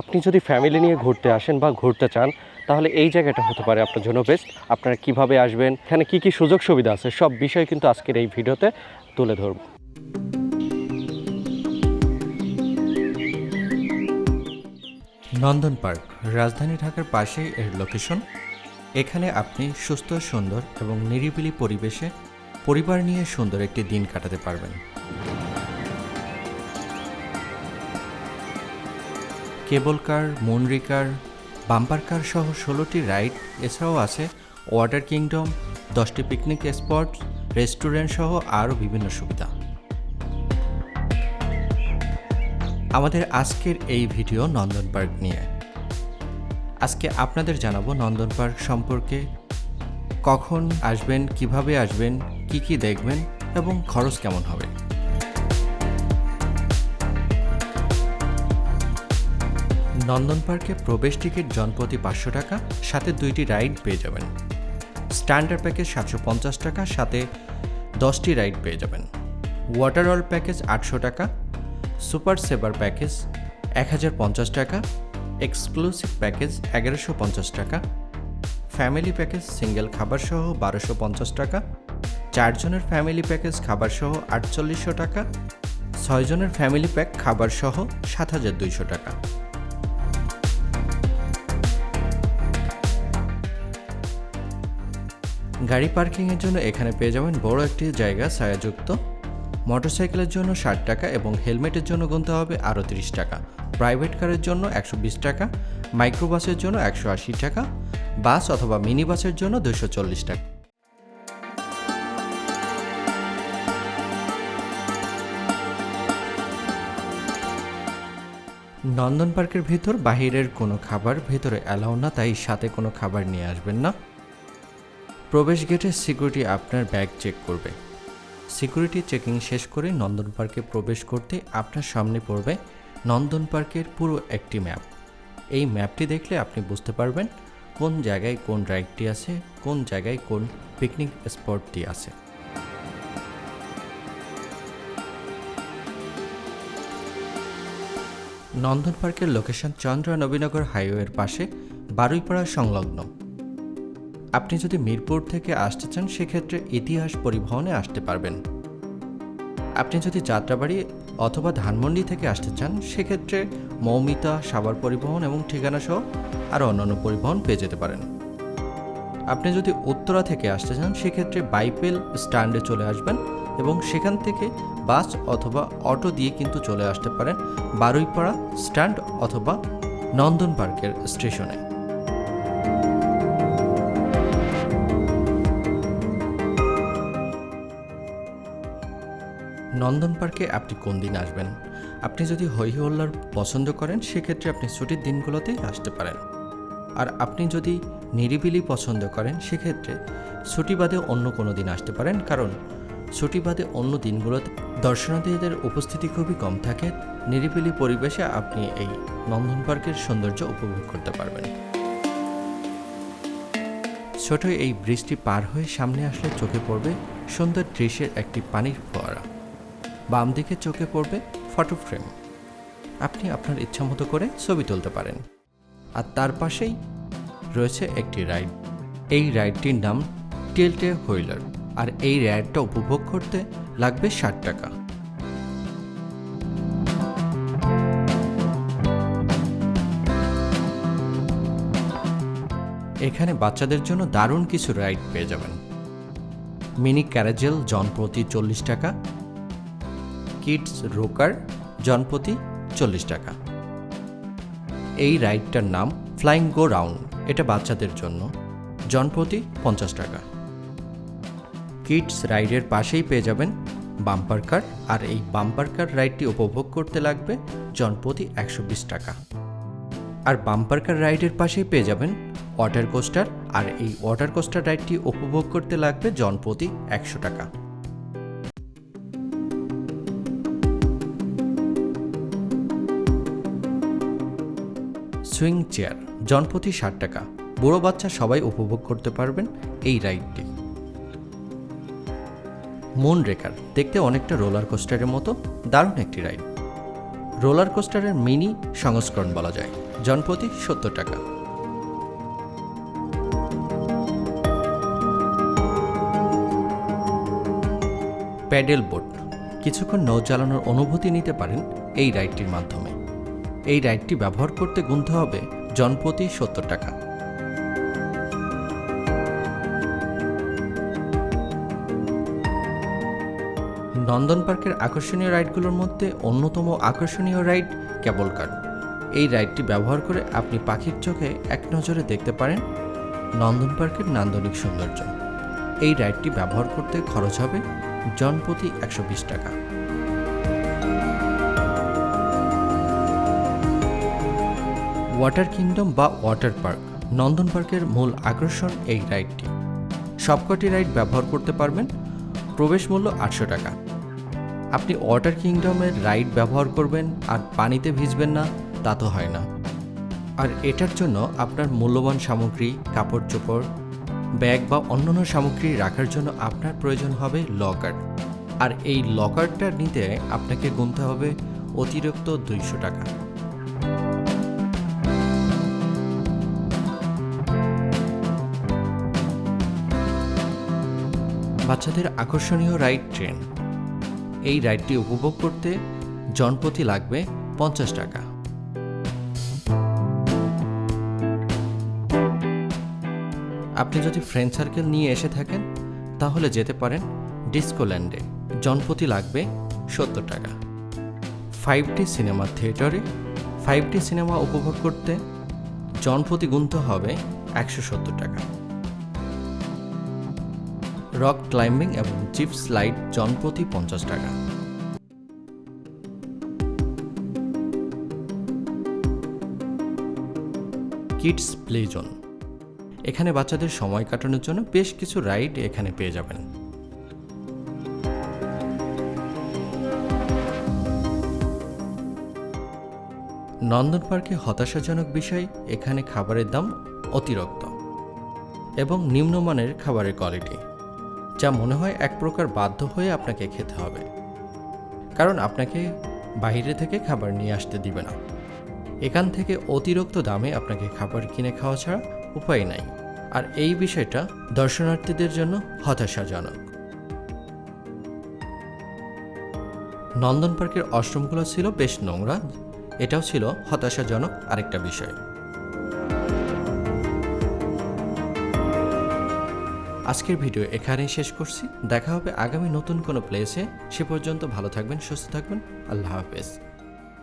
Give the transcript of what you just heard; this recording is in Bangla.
আপনি যদি ফ্যামিলি নিয়ে ঘুরতে আসেন বা ঘুরতে চান, তাহলে এই জায়গাটা হতে পারে আপনার জন্য বেস্ট আপনারা কীভাবে আসবেন, এখানে কি কি সুযোগ সুবিধা আছে, সব বিষয় কিন্তু আজকের এই ভিডিওতে তুলে ধরব। নন্দন পার্ক, রাজধানী ঢাকার পাশেই এর লোকেশন এখানে আপনি সুস্থ, সুন্দর এবং নিরিবিলি পরিবেশে পরিবার নিয়ে সুন্দর একটি দিন কাটাতে পারবেন। কেবল কার মুনরি কার বাম্পার কার সহ ষোলোটি রাইড, এছাড়াও আছে ওয়াটার কিংডম, দশটি পিকনিক স্পট, রেস্টুরেন্ট সহ আরও বিভিন্ন সুবিধা। আমাদের আজকের এই ভিডিও নন্দন পার্ক নিয়ে। আজকে আপনাদের জানাব নন্দন পার্ক সম্পর্কে, কখন আসবেন, কীভাবে আসবেন, কি কি দেখবেন এবং খরচ কেমন হবে। নন্দন পার্কে প্রবেশ টিকিট জনপ্রতি পাঁচশো টাকা, সাথে দুইটি রাইড পেয়ে যাবেন। স্ট্যান্ডার্ড প্যাকেজ সাতশো পঞ্চাশ টাকা, সাথে দশটি রাইড পেয়ে যাবেন। ওয়াটার অল প্যাকেজ আটশো টাকা, সুপার সেভার প্যাকেজ এক হাজার পঞ্চাশ টাকা, এক্সক্লুসিভ প্যাকেজ এগারোশো পঞ্চাশ টাকা, ফ্যামিলি প্যাকেজ সিঙ্গেল খাবার সহ বারোশো পঞ্চাশ টাকা, চারজনের ফ্যামিলি প্যাকেজ খাবার সহ আটচল্লিশশো টাকা, ছয়জনের ফ্যামিলি প্যাক খাবার সহ সাত হাজার দুইশো টাকা। গাড়ি পার্কিংয়ের জন্য এখানে পেয়ে যাবেন বড় একটি জায়গা ছায়াযুক্ত। মোটরসাইকেলের জন্য ষাট টাকা এবং হেলমেটের জন্য গুনতে হবে আরও তিরিশ টাকা। প্রাইভেট কারের জন্য একশো বিশ টাকা, মাইক্রোবাসের জন্য একশো আশি টাকা, বাস অথবা মিনি বাসের জন্য দুশো চল্লিশ টাকা। নন্দন পার্কের ভিতর বাহিরের কোনো খাবার ভেতরে অ্যালাউ না, তাই সাথে কোনো খাবার নিয়ে আসবেন না। প্রবেশ গেটে সিকিউরিটি আপনার ব্যাগ চেক করবে। সিকিউরিটি চেকিং শেষ করে নন্দন পার্কে প্রবেশ করতে আপনার সামনে পড়বে নন্দন পার্কের পুরো একটি ম্যাপ। এই ম্যাপটি দেখলে আপনি বুঝতে পারবেন কোন জায়গায় কোন রাইডটি আছে, কোন জায়গায় কোন পিকনিক স্পটটি আছে। নন্দন পার্কের লোকেশন চন্দ্রা নবীনগর হাইওয়ের পাশে বারুইপাড়া সংলগ্ন। আপনি যদি মিরপুর থেকে আসতে চান, সেক্ষেত্রে ইতিহাস পরিবহনে আসতে পারবেন। আপনি যদি যাত্রাবাড়ি অথবা ধানমন্ডি থেকে আসতে চান, সেক্ষেত্রে মৌমিতা সাভার পরিবহন এবং ঠিকানা সহ আরও অন্যান্য পরিবহন পেয়ে যেতে পারেন। আপনি যদি উত্তরা থেকে আসতে চান, সেক্ষেত্রে বাইপেল স্ট্যান্ডে চলে আসবেন এবং সেখান থেকে বাস অথবা অটো দিয়ে কিন্তু চলে আসতে পারেন বারুইপাড়া স্ট্যান্ড অথবা নন্দন পার্কের স্টেশনে। নন্দন পার্কে আপনি কোন দিন আসবেন? আপনি যদি হই হল্লার পছন্দ করেন, সেক্ষেত্রে আপনি ছুটির দিনগুলোতেই আসতে পারেন। আর আপনি যদি নিরিবিলি পছন্দ করেন, সেক্ষেত্রে ছুটি বাদে অন্য কোনো দিন আসতে পারেন। কারণ ছুটি বাদে অন্য দিনগুলোতে দর্শনার্থীদের উপস্থিতি খুবই কম থাকে। নিরিবিলি পরিবেশে আপনি এই নন্দন পার্কের সৌন্দর্য উপভোগ করতে পারবেন। ছোট এই ব্রিজটি পার হয়ে সামনে আসলে চোখে পড়বে সুন্দর দৃশ্যের একটি পানির ফোয়ারা। বাম দিকে চোখে পড়বে ফটো ফ্রেম। আপনি আপনার ইচ্ছামতো করে ছবি তুলতে পারেন। আর তার পাশেই রয়েছে একটি রাইড। এই রাইডটির নাম টেলটে হুইলার। আর এই রাইডটা উপভোগ করতে লাগবে ষাট টাকা। এখানে বাচ্চাদের জন্য দারুণ কিছু রাইড পেয়ে যাবেন। মিনি ক্যারাজেল জনপ্রতি চল্লিশ টাকা কিডস রোকার জনপ্রতি চল্লিশ টাকা। এই রাইডটার নাম ফ্লাইং গো রাউন্ড। এটা বাচ্চাদের জন্য। জনপ্রতি পঞ্চাশ টাকা। কিডস রাইডের পাশেই পেয়ে যাবেন বাম্পার কার। আর এই বাম্পার কার রাইডটি উপভোগ করতে লাগবে জনপ্রতি একশো বিশ টাকা। আর বাম্পার কার রাইডের পাশেই পেয়ে যাবেন ওয়াটার কোস্টার। আর এই ওয়াটার কোস্টার রাইডটি উপভোগ করতে লাগবে জনপ্রতি একশো টাকা। সুইং চেয়ার, জনপ্রতি ষাট টাকা। বুড়ো বাচ্চা সবাই উপভোগ করতে পারবেন এই রাইডটি। মুন রেকার দেখতে অনেকটা রোলার কোস্টারের মতো, দারুণ একটি রাইড। রোলার কোস্টারের মিনি সংস্করণ বলা যায়, জনপ্রতি সত্তর টাকা। প্যাডেল বোট, কিছুক্ষণ নৌ চালানোর অনুভূতি নিতে পারেন এই রাইডটির মাধ্যমে। এই রাইডটি ব্যবহার করতে গুনতে হবে জনপ্রতি সত্তর টাকা। নন্দন পার্কের আকর্ষণীয় রাইডগুলোর মধ্যে অন্যতম আকর্ষণীয় রাইড কেবল কার এই রাইডটি ব্যবহার করে আপনি পাখির চোখে এক নজরে দেখতে পারেন নন্দন পার্কের নান্দনিক সৌন্দর্য। এই রাইডটি ব্যবহার করতে খরচ হবে জনপ্রতি একশো বিশ টাকা। ওয়াটার কিংডম বা ওয়াটার পার্ক, নন্দন পার্কের মূল আকর্ষণ এই রাইডটি। সবকটি রাইড ব্যবহার করতে পারবেন, প্রবেশ মূল্য আটশো টাকা। আপনি ওয়াটার কিংডমের রাইড ব্যবহার করবেন আর পানিতে ভিজবেন না, তা তো হয় না। আর এটার জন্য আপনার মূল্যবান সামগ্রী কাপড় চোপড় ব্যাগ বা অন্যান্য সামগ্রী রাখার জন্য আপনার প্রয়োজন হবে লকার। আর এই লকারটা নিতে আপনাকে গুনতে হবে অতিরিক্ত দুইশো টাকা। বাচ্চাদের আকর্ষণীয় রাইড ট্রেন। এই রাইডটি উপভোগ করতে জনপ্রতি লাগবে পঞ্চাশ টাকা। আপনি যদি ফ্রেন্ড সার্কেল নিয়ে এসে থাকেন, তাহলে যেতে পারেন ডিসকোল্যান্ডে জনপ্রতি লাগবে সত্তর টাকা। ফাইভ ডি সিনেমা থিয়েটারে ফাইভ ডি সিনেমা উপভোগ করতে জনপ্রতি গুনতে হবে একশো সত্তর টাকা। রক ক্লাইম্বিং এবং জিপ স্লাইড জনপ্রতি পঞ্চাশ টাকা। Kids play zone. এখানে বাচ্চাদের সময় কাটানোর জন্য বেশ কিছু রাইড এখানে পেয়ে যাবেন। নন্দন পার্কে হতাশাজনক বিষয়, এখানে খাবারের দাম অতিরিক্ত এবং নিম্নমানের খাবারের কোয়ালিটি যা মনে হয় এক প্রকার বাধ্য হয়ে আপনাকে খেতে হবে। কারণ আপনাকে বাইরে থেকে খাবার নিয়ে আসতে দিবে না। এখান থেকে অতিরিক্ত দামে আপনাকে খাবার কিনে খাওয়া ছাড়া উপায় নাই। আর এই বিষয়টা দর্শনার্থীদের জন্য হতাশাজনক। নন্দন পার্কের অষ্টমগুলো ছিল বেশ নোংরা। এটাও ছিল হতাশাজনক আরেকটা বিষয়। আজকের ভিডিও এখানেই শেষ করছি। দেখা হবে আগামী নতুন কোনো প্লেসে সে পর্যন্ত ভালো থাকবেন, সুস্থ থাকবেন। আল্লাহ হাফেজ।